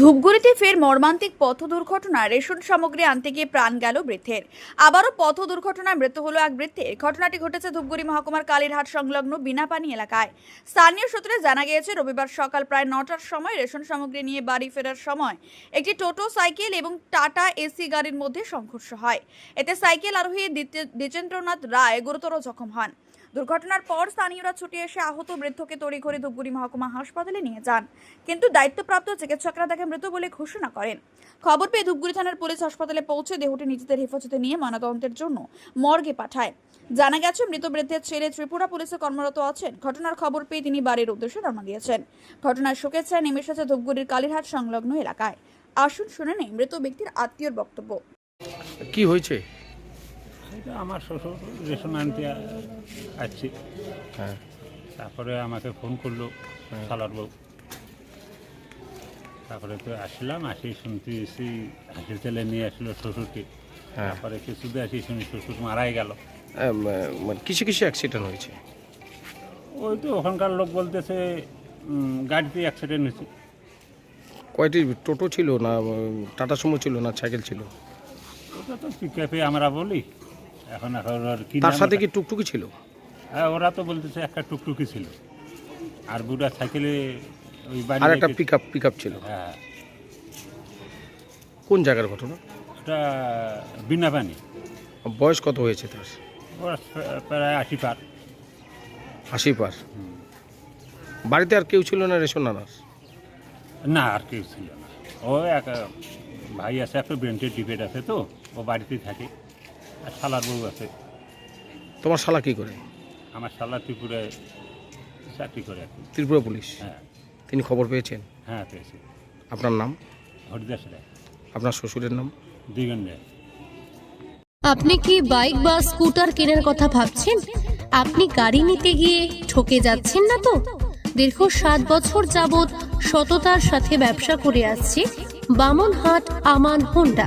ধূপগুড়িতে ফের মর্মান্তিক পথ দুর্ঘটনায় রেশন সামগ্রী আনতে গিয়ে প্রাণ গেল বৃদ্ধের। আবারও পথ দুর্ঘটনায় মৃত্যু হলো এক বৃদ্ধের। ঘটনাটি ঘটেছে ধূপগুড়ি মহকুমার কালীরহাট সংলগ্ন বিনাপানি এলাকায়। স্থানীয় সূত্রে জানা গিয়েছে, রবিবার সকাল প্রায় নটার সময় রেশন সামগ্রী নিয়ে বাড়ি ফেরার সময় একটি টোটো, সাইকেল এবং টাটা এসি গাড়ির মধ্যে সংঘর্ষ হয়। এতে সাইকেল আরোহী দ্বিজেন্দ্রনাথ রায় গুরুতর জখম হন। দুর্ঘটনার পর স্থানীয়রা ছুটে এসে আহত বৃদ্ধকে তড়িঘড়ি ধূপগুড়ি মহকুমা হাসপাতালে নিয়ে যান। কিন্তু দায়িত্বপ্রাপ্ত চিকিৎসকরা তাকে মৃত বলে ঘোষণা করেন। খবর পেয়ে ধূপগুড়ি থানার পুলিশ হাসপাতালে পৌঁছে দেহটি নিজেদের হেফাজতে নিয়ে ময়নাতদন্তের জন্য মর্গে পাঠায়। জানা গেছে, মৃত বৃদ্ধের ছেলে ত্রিপুরা পুলিশে কর্মরত আছেন। ঘটনার খবর পেয়ে তিনি বাড়ির উদ্দেশ্যে রওনা দিয়েছেন। ঘটনার শোকের ছায় নেমে এসেছে ধূপগুড়ির কালীরহাট সংলগ্ন এলাকায়। আসুন শুনে নেই মৃত ব্যক্তির আত্মীয়র বক্তব্য। কি হয়েছে? আমার শ্বশুর রেশন আনতে আসছে। হ্যাঁ। তারপরে আমাকে ফোন করল সালার বউ। তারপরে তো আসলাম আসি শুনতে এসি হাসপাতালে নিয়ে আসলো শ্বশুরকে। হ্যাঁ। তারপরে কিছুতে আসি শুনি শ্বশুর মারাই গেল। কিছু কিসে অ্যাক্সিডেন্ট হয়েছে? ওই তো ওখানকার লোক বলতেছে গাড়িতে অ্যাক্সিডেন্ট হয়েছে। কয়টি টোটো ছিল না টাটা সুমো ছিল না সাইকেল ছিল? ওটা তো পিকআপে আমরা বলি। এখন এখন ওর কি তার নাম সাথে ওটা? কি টুকটুকি ছিল? হ্যাঁ ওরা তো বলতেছে একটা টুকটুকি ছিল। আর বুড়া সাইকেলে ওই বাড়ি আর একটা রেখে- পিক আপ পিক আপ ছিল। হ্যাঁ। কোন জায়গার ঘটনা? ওটা বিনা পানি বয়স কত হয়েছে তার? ওরা প্রায় আশি পার। আশি পার। বাড়িতে আর কেউ ছিল না রেশন আনার? না আর কেউ ছিল না। ও এক ভাই আছে একটা ব্রেন্টের ডিবেট আছে তো ও বাড়িতেই থাকে। আর শালার বউ আছে। তোমার শালা কি করে? আমার শালা ত্রিপুরায় চাকরি করে ত্রিপুরা পুলিশ? হ্যাঁ। তিনি খবর পেয়েছেন? হ্যাঁ পেয়েছি। আপনার নাম? হরিদাস রায়। আপনার শ্বশুরের নাম? দ্বিগুণ রায় আপনি কি বাইক বা স্কুটার কেনার কথা ভাবছেন? আপনি গাড়ি নিতে গিয়ে ঠকে যাচ্ছেন না তো? দীর্ঘ সাত বছর যাবৎ সততার সাথে ব্যবসা করে আসছে বামনহাট আমান হোন্ডা।